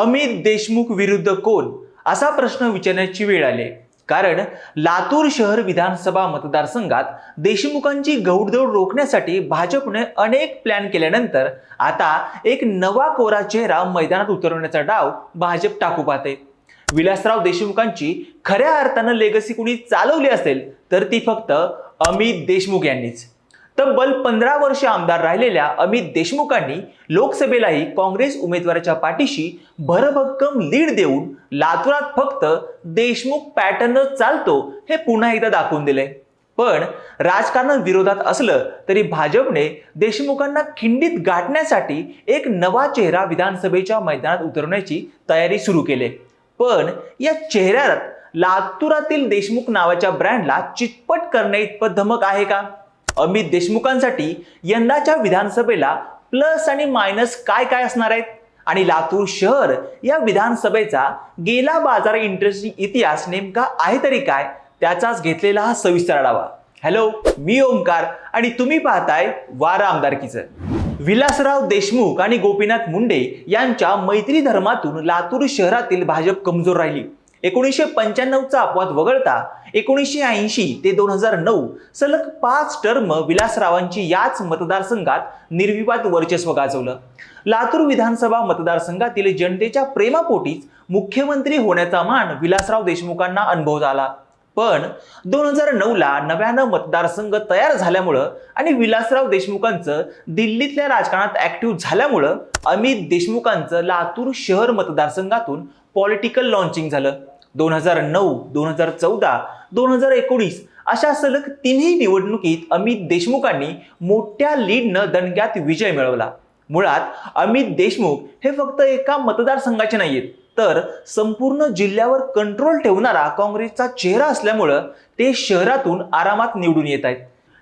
अमित देशमुख विरुद्ध कोण? असा प्रश्न विचारण्याची वेळ आली. कारण लातूर शहर विधानसभा मतदारसंघात देशमुखांची गौडदौड रोखण्यासाठी भाजपने अनेक प्लॅन केल्यानंतर आता एक नवा कोरा चेहरा मैदानात उतरवण्याचा डाव भाजप टाकू पाहते. विलासराव देशमुखांची खऱ्या अर्थानं लेगसी कुणी चालवली असेल तर ती फक्त अमित देशमुख यांनीच. तब्बल पंधरा वर्ष आमदार राहिलेल्या अमित देशमुखांनी लोकसभेलाही काँग्रेस उमेदवाराच्या पाठीशी भरभक्कम लीड देऊन लातूरात फक्त देशमुख पॅटर्नच चालतो हे पुन्हा एकदा दाखवून दिले पण राजकारण विरोधात असलं तरी भाजपने देशमुखांना खिंडीत गाठण्यासाठी एक नवा चेहरा विधानसभेच्या मैदानात उतरवण्याची तयारी सुरू केली. पण या चेहऱ्यात लातूरातील देशमुख नावाच्या ब्रँडला चितपट करणे इतपत धमक आहे का? अमित देशमुखांसाठी यंदाच्या विधानसभेला प्लस आणि मायनस काय काय असणार आहेत? आणि लातूर शहर या विधानसभेचा गेला बाजार इंटरेस्टिंग इतिहास नेमका आहे तरी काय? त्याचाच घेतलेला हा सविस्तर आढावा. हॅलो मी ओंकार आणि तुम्ही पाहताय वारा आमदारकीचं. विलासराव देशमुख आणि गोपीनाथ मुंडे यांच्या मैत्री धर्मातून लातूर शहरातील भाजप कमजोर राहिली. एकोणीसशे पंच्याण्णवचा अपवाद वगळता एकोणीसशे ऐंशी ते दोन हजार नऊ सलग पाच टर्म विलासरावांची याच मतदारसंघात निर्विवाद वर्चस्व गाजवलं. लातूर विधानसभा मतदारसंघातील जनतेच्या प्रेमापोटीच मुख्यमंत्री होण्याचा मान विलासराव देशमुखांना अनुभव झाला. पण दोन हजार नऊला नव्यानं मतदारसंघ तयार झाल्यामुळं आणि विलासराव देशमुखांचं दिल्लीतल्या राजकारणात ऍक्टिव्ह झाल्यामुळं अमित देशमुखांचं लातूर शहर मतदारसंघातून पॉलिटिकल लॉन्चिंग झालं. दोन हजार नऊ दोन हजार चौदा दोन हजार एकोणीस अशा सलग तिन्ही निवडणुकीत अमित देशमुखांनी मोठ्या लीडनं दणक्यात विजय मिळवला. मुळात अमित देशमुख हे फक्त एका मतदारसंघाचे नाहीयेत तर संपूर्ण जिल्ह्यावर कंट्रोल ठेवणारा काँग्रेसचा चेहरा असल्यामुळं ते शहरातून आरामात निवडून येत आहेत.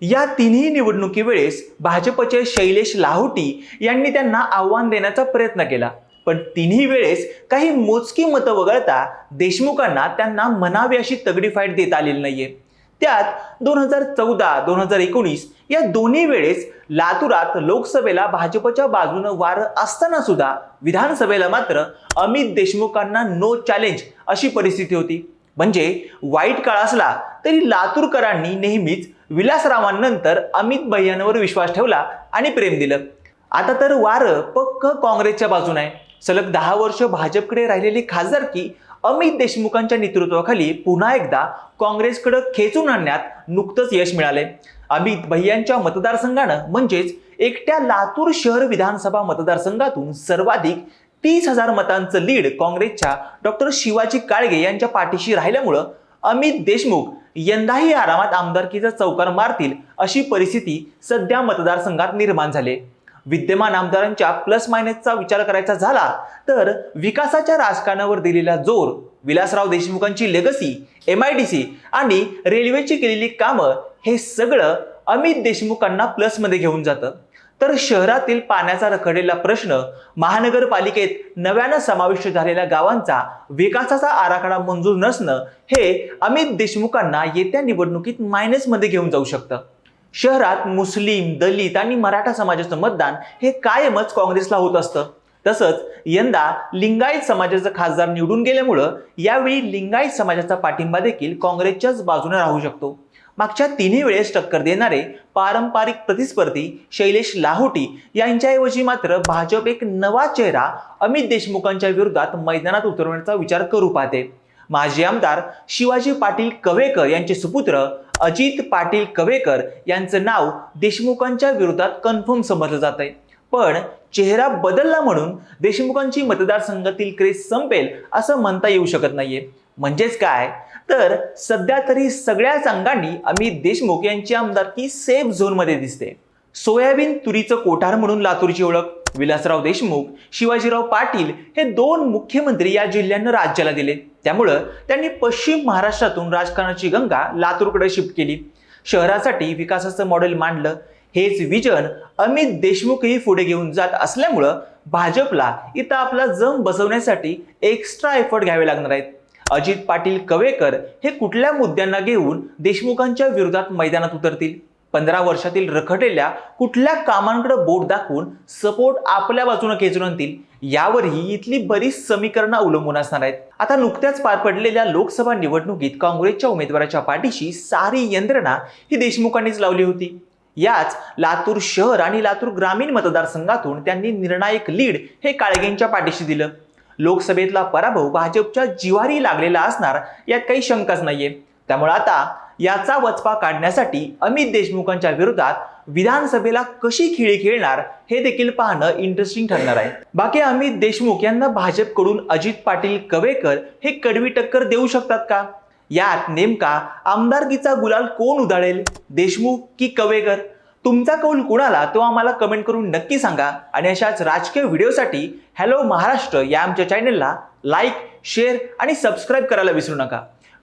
या तिन्ही निवडणुकी वेळेस भाजपचे शैलेश लाहोटी यांनी त्यांना आव्हान देण्याचा प्रयत्न केला. पण तिन्ही वेळेस काही मोजकी मतं वगळता देशमुखांना त्यांना म्हणावी अशी तगडी फाईट देता आलेली नाहीये. त्यात दोन हजार चौदा दोन हजार एकोणीस या दोन्ही वेळेस लातूरात लोकसभेला भाजपच्या बाजूनं वारं असताना सुद्धा विधानसभेला मात्र अमित देशमुखांना नो चॅलेंज अशी परिस्थिती होती. म्हणजे वाईट काळ असला तरी लातूरकरांनी नेहमीच विलासरावांनंतर अमित भैयांवर विश्वास ठेवला आणि प्रेम दिलं. आता तर वारं पक्क काँग्रेसच्या बाजूने आहे. सलग दहा वर्ष भाजपकडे राहिलेली खासदारकी अमित देशमुखांच्या नेतृत्वाखाली पुन्हा एकदा काँग्रेसकडे खेचून आणण्यात नुकतंच यश मिळाले. अमित भैयांच्या मतदारसंघानं म्हणजेच एकट्या लातूर शहर विधानसभा मतदारसंघातून सर्वाधिक तीस हजार मतांचं लीड काँग्रेसच्या डॉक्टर शिवाजी काळगे यांच्या पाठीशी राहिल्यामुळं अमित देशमुख यंदाही आरामात आमदारकीचा चौकार मारतील अशी परिस्थिती सध्या मतदारसंघात निर्माण झाली विद्यमान आमदारांच्या प्लस मायनसचा विचार करायचा झाला तर विकासाच्या राजकारणावर दिलेला जोर Vilasrao देशमुखांची legacy M I D C आणि रेल्वेची केलेली कामं हे सगळं अमित देशमुखांना प्लसमध्ये घेऊन जातं. तर शहरातील पाण्याचा रखडलेला प्रश्न महानगरपालिकेत नव्यानं समाविष्ट झालेल्या गावांचा विकासाचा आराखडा मंजूर नसणं हे अमित देशमुखांना येत्या निवडणुकीत मायनसमध्ये घेऊन जाऊ शकतं. शहरात मुस्लिम दलित आणि मराठा समाजाचं मतदान हे कायमच काँग्रेसला होत असतं. तसंच यंदा लिंगायत समाजाचं खासदार निवडून गेल्यामुळं यावेळी लिंगायत समाजाचा पाठिंबा देखील काँग्रेसच्याच बाजूने राहू शकतो. मागच्या तिन्ही वेळेस टक्कर देणारे पारंपरिक प्रतिस्पर्धी शैलेश लाहोटी यांच्याऐवजी मात्र भाजप एक नवा चेहरा अमित देशमुखांच्या विरोधात मैदानात उतरवण्याचा विचार करू पाहते. माजी आमदार शिवाजी पाटील कवेकर यांचे सुपुत्र अजित पाटील कवेकर यांचं नाव देशमुखांच्या विरोधात कन्फर्म समजलं जात आहे पण चेहरा बदलला म्हणून देशमुखांची मतदारसंघातील क्रेज संपेल असं म्हणता येऊ शकत नाहीये. म्हणजेच काय? तर सध्या तरी सगळ्याच अंगांनी अमित देशमुख यांची आमदारकी सेफ झोनमध्ये दिसते. सोयाबीन तुरीचं कोठार म्हणून लातूरची ओळख. विलासराव देशमुख शिवाजीराव पाटील हे दोन मुख्यमंत्री या जिल्ह्यांना राज्याला दिले. त्यामुळं त्यांनी पश्चिम महाराष्ट्रातून राजकारणाची गंगा लातूरकडे शिफ्ट केली. शहरासाठी विकासाचं मॉडेल मांडलं. हेच विजन अमित देशमुखही पुढे घेऊन जात असल्यामुळं भाजपला इथं आपला जम बसवण्यासाठी एक्स्ट्रा एफर्ट घ्यावे लागणार आहेत. अजित पाटील कवेकर हे कुठल्या मुद्द्यांना घेऊन देशमुखांच्या विरोधात मैदानात उतरतील? पंधरा वर्षातील रखडलेल्या कुठल्या कामांकडे बोट दाखवून सपोर्ट आपल्या बाजूने खेचून आणतील यावरही इथली बरीच समीकरणं अवलंबून असणार आहेत. आता नुकत्याच पार पडलेल्या लोकसभा निवडणुकीत काँग्रेसच्या उमेदवाराच्या पाठीशी सारी यंत्रणा ही देशमुखांनीच लावली होती. याच लातूर शहर आणि लातूर ग्रामीण मतदारसंघातून त्यांनी निर्णायक लीड हे काळगेंच्या पाठीशी दिलं. लोकसभेतला पराभव भाजपच्या जिवारी लागलेला असणार यात काही शंकाच नाहीये. त्यामुळे आता याचा वचपा काढण्यासाठी अमित देशमुखांच्या विरोधात विधानसभेला कशी खेळी खेळणार हे देखील पाहणं इंटरेस्टिंग ठरणार आहे. बाकी अमित देशमुख यांना भाजपकडून अजित पाटील कवेकर हे कडवी टक्कर देऊ शकतात का? यात नेमका आमदारकीचा गुलाल कोण उधाळेल? देशमुख की कवेकर? तुमचा कौल कुणाला? तो आम्हाला कमेंट करून नक्की सांगा. आणि अशाच राजकीय व्हिडिओसाठी हॅलो महाराष्ट्र या आमच्या चॅनलला लाईक शेअर आणि सबस्क्राईब करायला विसरू नका.